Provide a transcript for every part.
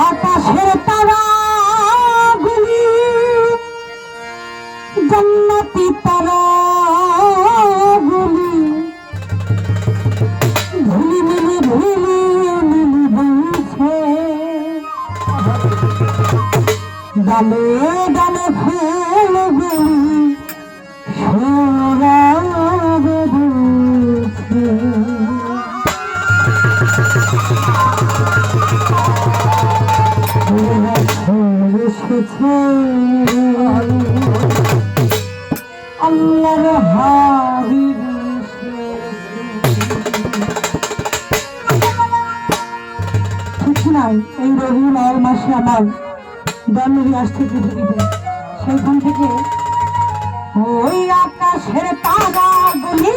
আকাশের তারাগুলি জন্নতি তারাগুলি ভুলি মিলি ভুলি মিলি বলছে ডালে ডালে ফুলগুলি কিছু নাই এই রবি মায়ের মাসে আমার দলের আসতে পৃথিবীতে সেইখান থেকে ওই আকাশের তারা গুলি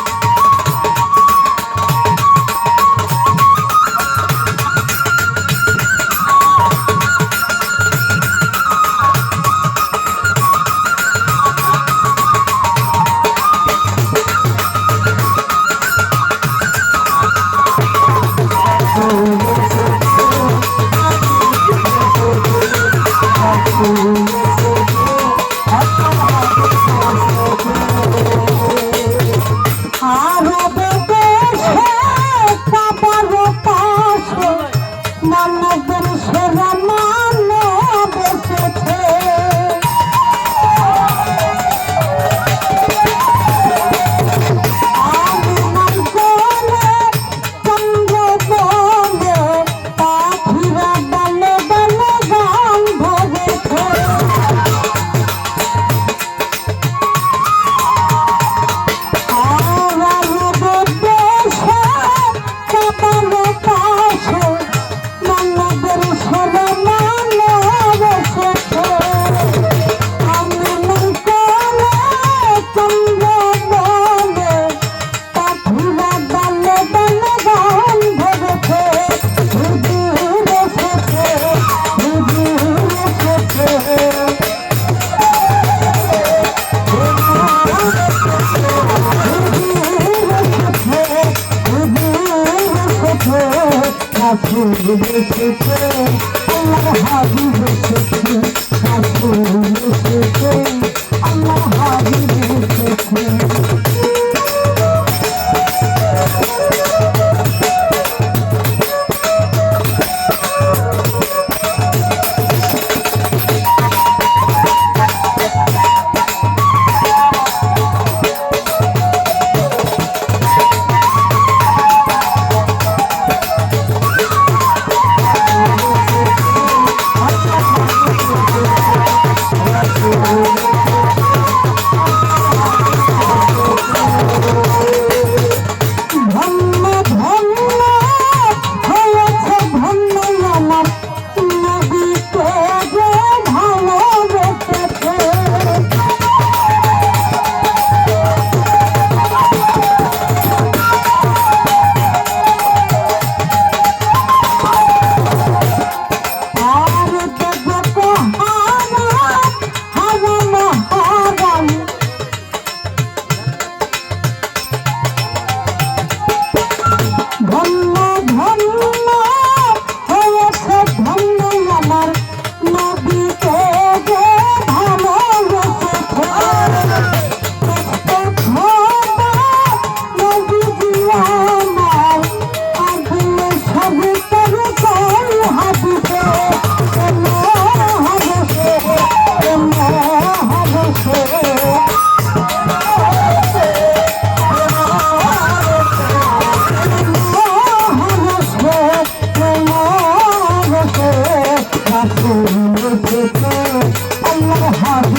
Thank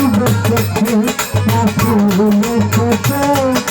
you.